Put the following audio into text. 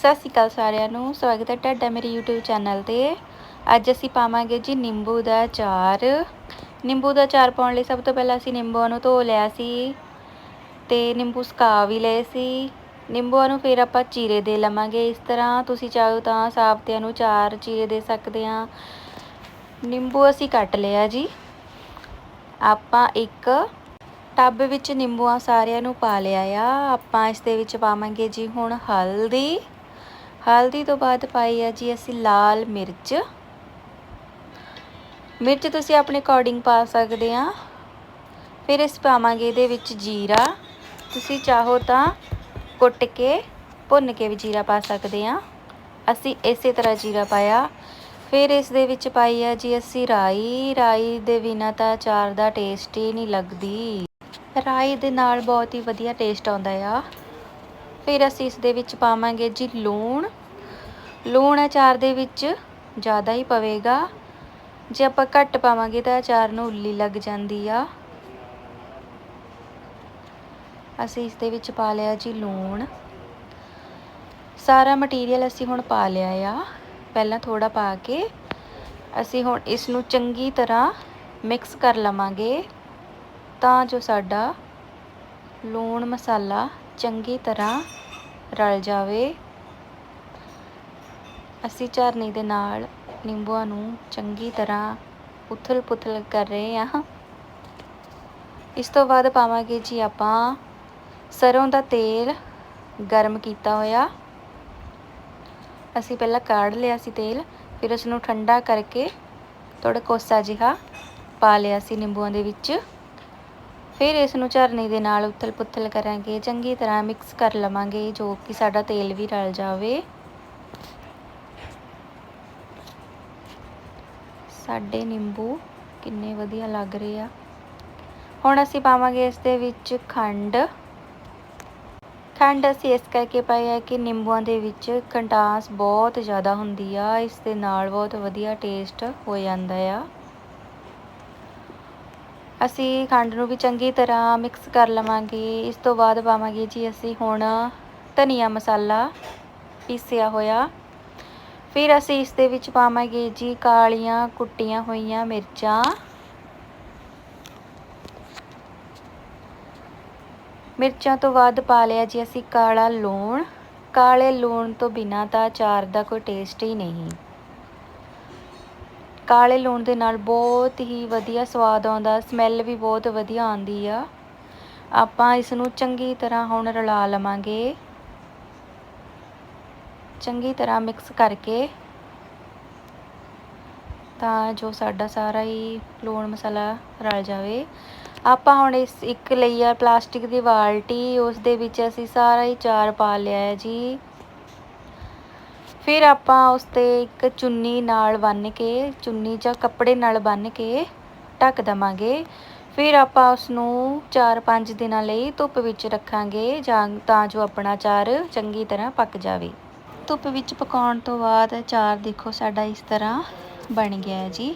ਸਤਿ ਸ਼੍ਰੀ ਅਕਾਲ ਸਾਰਿਆਂ ਨੂੰ। ਸਵਾਗਤ ਹੈ ਤੁਹਾਡਾ ਮੇਰੇ YouTube ਚੈਨਲ ਤੇ। ਅੱਜ ਅਸੀਂ ਪਾਵਾਂਗੇ ਜੀ ਨਿੰਬੂ ਦਾ ਚਾਰ ਨਿੰਬੂ ਦਾ ਚਾਰ ਪਾਉਣ ਲਈ ਸਭ ਤੋਂ ਪਹਿਲਾਂ ਅਸੀਂ ਨਿੰਬੂਆਂ ਨੂੰ ਧੋ ਲਿਆ ਸੀ ਤੇ ਨਿੰਬੂ ਸੁਕਾ ਵੀ ਲਏ ਸੀ। ਨਿੰਬੂਆਂ ਨੂੰ ਫਿਰ ਆਪਾਂ ਚੀਰੇ ਦੇ ਲਵਾਂਗੇ। ਇਸ ਤਰ੍ਹਾਂ ਤੁਸੀਂ ਚਾਹੋ ਤਾਂ ਸਾਬਤਿਆਂ ਨੂੰ ਚਾਰ ਚੀਰੇ ਦੇ ਸਕਦੇ ਆ ਨਿੰਬੂ ਅਸੀਂ ਕੱਟ ਲਿਆ ਜੀ। ਆਪਾਂ ਇੱਕ ਟੱਬ ਵਿੱਚ ਨਿੰਬੂਆਂ ਸਾਰਿਆਂ ਨੂੰ ਪਾ ਲਿਆ ਆ। ਆਪਾਂ ਇਸ ਦੇ ਵਿੱਚ ਪਾਵਾਂਗੇ ਜੀ ਹੁਣ ਹਲਦੀ। ਹਲਦੀ ਤੋਂ ਬਾਅਦ ਪਾਈ ਆ ਜੀ ਅਸੀਂ ਲਾਲ ਮਿਰਚ। ਮਿਰਚ ਤੁਸੀਂ ਆਪਣੇ ਅਕੋਰਡਿੰਗ ਪਾ ਸਕਦੇ ਆ। ਫਿਰ ਅਸੀਂ ਪਾਵਾਂਗੇ ਇਹਦੇ ਵਿੱਚ ਜੀਰਾ। ਤੁਸੀਂ ਚਾਹੋ ਤਾਂ ਕੁੱਟ ਕੇ, ਭੁੰਨ ਕੇ ਵੀ ਜੀਰਾ ਪਾ ਸਕਦੇ ਆ। ਅਸੀਂ ਇਸੇ ਤਰ੍ਹਾਂ ਜੀਰਾ ਪਾਇਆ। ਫਿਰ ਇਸ ਦੇ ਵਿੱਚ ਪਾਈ ਆ ਜੀ ਅਸੀਂ ਰਾਈ। ਰਾਈ ਦੇ ਬਿਨਾਂ ਤਾਂ ਚਾਰ ਦਾ ਟੇਸਟ ਹੀ ਨਹੀਂ ਲੱਗਦੀ। ਰਾਈ ਦੇ ਨਾਲ ਬਹੁਤ ਹੀ ਵਧੀਆ ਟੇਸਟ ਆਉਂਦਾ ਆ। ਫਿਰ ਅਸੀਂ ਇਸ ਦੇ ਵਿੱਚ ਪਾਵਾਂਗੇ ਜੀ ਲੂਣ। ਲੂਣ ਅਚਾਰ ਦੇ ਵਿੱਚ ਜ਼ਿਆਦਾ ਹੀ ਪਵੇਗਾ। ਜੇ ਆਪਾਂ ਘੱਟ ਪਾਵਾਂਗੇ ਤਾਂ ਅਚਾਰ ਨੂੰ ਉੱਲੀ ਲੱਗ ਜਾਂਦੀ ਆ। ਅਸੀਂ ਇਸ ਦੇ ਵਿੱਚ ਪਾ ਲਿਆ ਜੀ ਲੂਣ। ਸਾਰਾ ਮਟੀਰੀਅਲ ਅਸੀਂ ਹੁਣ ਪਾ ਲਿਆ ਆ। ਪਹਿਲਾਂ ਥੋੜਾ ਪਾ ਕੇ ਅਸੀਂ ਹੁਣ ਇਸ ਨੂੰ ਚੰਗੀ ਤਰ੍ਹਾਂ ਮਿਕਸ ਕਰ ਲਵਾਂਗੇ ਤਾਂ ਜੋ ਸਾਡਾ ਲੂਣ ਮਸਾਲਾ ਚੰਗੀ ਤਰ੍ਹਾਂ ਰਲ ਜਾਵੇ। ਅਸੀਂ ਝਰਨੀ ਦੇ ਨਾਲ ਨਿੰਬੂਆਂ ਨੂੰ ਚੰਗੀ ਤਰ੍ਹਾਂ ਉਥਲ ਪੁਥਲ ਕਰ ਰਹੇ ਹਾਂ। ਇਸ ਤੋਂ ਬਾਅਦ ਪਾਵਾਂਗੇ ਜੀ ਆਪਾਂ ਸਰੋਂ ਦਾ ਤੇਲ ਗਰਮ ਕੀਤਾ ਹੋਇਆ। ਅਸੀਂ ਪਹਿਲਾਂ ਕਾੜ ਲਿਆ ਸੀ ਤੇਲ, ਫਿਰ ਉਸ ਨੂੰ ਠੰਡਾ ਕਰਕੇ ਥੋੜਾ ਕੋਸਾ ਜਿਹਾ ਪਾ ਲਿਆ ਸੀ ਨਿੰਬੂਆਂ ਦੇ ਵਿੱਚ। ਫਿਰ ਇਸ ਨੂੰ ਝਰਨੀ ਦੇ ਨਾਲ ਉਥਲ ਪੁਥਲ ਕਰਾਂਗੇ, ਚੰਗੀ ਤਰ੍ਹਾਂ ਮਿਕਸ ਕਰ ਲਵਾਂਗੇ ਜੋ ਕਿ ਸਾਡਾ ਤੇਲ ਵੀ ਰਲ ਜਾਵੇ। ਸਾਡੇ ਨਿੰਬੂ ਕਿੰਨੇ ਵਧੀਆ ਲੱਗ ਰਹੇ ਆ। ਹੁਣ ਅਸੀਂ ਪਾਵਾਂਗੇ ਇਸ ਦੇ ਵਿੱਚ ਖੰਡ। ਖੰਡ ਅਸੀਂ ਇਸ ਕਰਕੇ ਪਾਈ ਹੈ ਕਿ ਨਿੰਬੂਆਂ ਦੇ ਵਿੱਚ ਖੰਡਾਸ ਬਹੁਤ ਜ਼ਿਆਦਾ ਹੁੰਦੀ ਆ, ਇਸ ਦੇ ਨਾਲ ਬਹੁਤ ਵਧੀਆ ਟੇਸਟ ਹੋ ਜਾਂਦਾ ਆ। ਅਸੀਂ ਖੰਡ ਨੂੰ ਵੀ ਚੰਗੀ ਤਰ੍ਹਾਂ ਮਿਕਸ ਕਰ ਲਵਾਂਗੇ। ਇਸ ਤੋਂ ਬਾਅਦ ਪਾਵਾਂਗੇ ਜੀ ਅਸੀਂ ਹੁਣ ਧਨੀਆ ਮਸਾਲਾ ਪੀਸਿਆ ਹੋਇਆ। ਫਿਰ ਅਸੀਂ ਇਸ ਦੇ ਵਿੱਚ ਪਾਵਾਂਗੇ ਜੀ ਕਾਲੀਆਂ ਕੁੱਟੀਆਂ ਹੋਈਆਂ ਮਿਰਚਾਂ। ਮਿਰਚਾਂ ਤੋਂ ਬਾਅਦ ਪਾ ਲਿਆ ਜੀ ਅਸੀਂ ਕਾਲਾ ਲੂਣ। ਕਾਲੇ ਲੂਣ ਤੋਂ ਬਿਨਾ ਤਾਂ ਅਚਾਰ ਦਾ ਕੋਈ ਟੇਸਟ ਹੀ ਨਹੀਂ। ਕਾਲੇ ਲੂਣ ਦੇ ਨਾਲ ਬਹੁਤ ਹੀ ਵਧੀਆ ਸਵਾਦ ਆਉਂਦਾ ਸਮੈਲ ਵੀ ਬਹੁਤ ਵਧੀਆ ਆਉਂਦੀ ਆ। ਆਪਾਂ ਇਸ ਨੂੰ ਚੰਗੀ ਤਰ੍ਹਾਂ ਹੁਣ ਰਲਾ ਲਵਾਂਗੇ। ਚੰਗੀ ਤਰ੍ਹਾਂ ਮਿਕਸ ਕਰਕੇ। ਤਾਂ ਜੋ ਸਾਡਾ ਸਾਰਾ ਹੀ ਲੂਣ ਮਸਾਲਾ ਰਲ ਜਾਵੇ। ਆਪਾਂ ਹੁਣ ਇਸ ਇੱਕ ਲਈ ਆ ਪਲਾਸਟਿਕ ਦੀ ਬਾਲਟੀ ਉਸ ਦੇ ਵਿੱਚ ਅਸੀਂ ਸਾਰਾ ਹੀ ਚਾਰ ਪਾ ਲਿਆ ਹੈ ਜੀ। ਫਿਰ ਆਪਾਂ ਉਸ ਤੇ ਇੱਕ ਚੁੰਨੀ ਨਾਲ ਬੰਨ ਕੇ, ਚੁੰਨੀ ਜਾਂ ਕੱਪੜੇ ਨਾਲ ਬੰਨ ਕੇ ਢੱਕ ਦਵਾਂਗੇ। ਫਿਰ ਆਪਾਂ ਉਸ ਨੂੰ 4-5 ਦਿਨਾਂ ਲਈ ਧੁੱਪ ਵਿੱਚ ਰੱਖਾਂਗੇ ਜਾਂ ਤਾਂ ਜੋ ਆਪਣਾ ਚਾਰ ਚੰਗੀ ਤਰ੍ਹਾਂ ਪੱਕ ਜਾਵੇ। ਧੁੱਪ ਵਿੱਚ ਪਕਾਉਣ ਤੋਂ ਬਾਅਦ ਚਾਰ ਦੇਖੋ ਸਾਡਾ ਇਸ ਤਰ੍ਹਾਂ ਬਣ ਗਿਆ ਹੈ ਜੀ।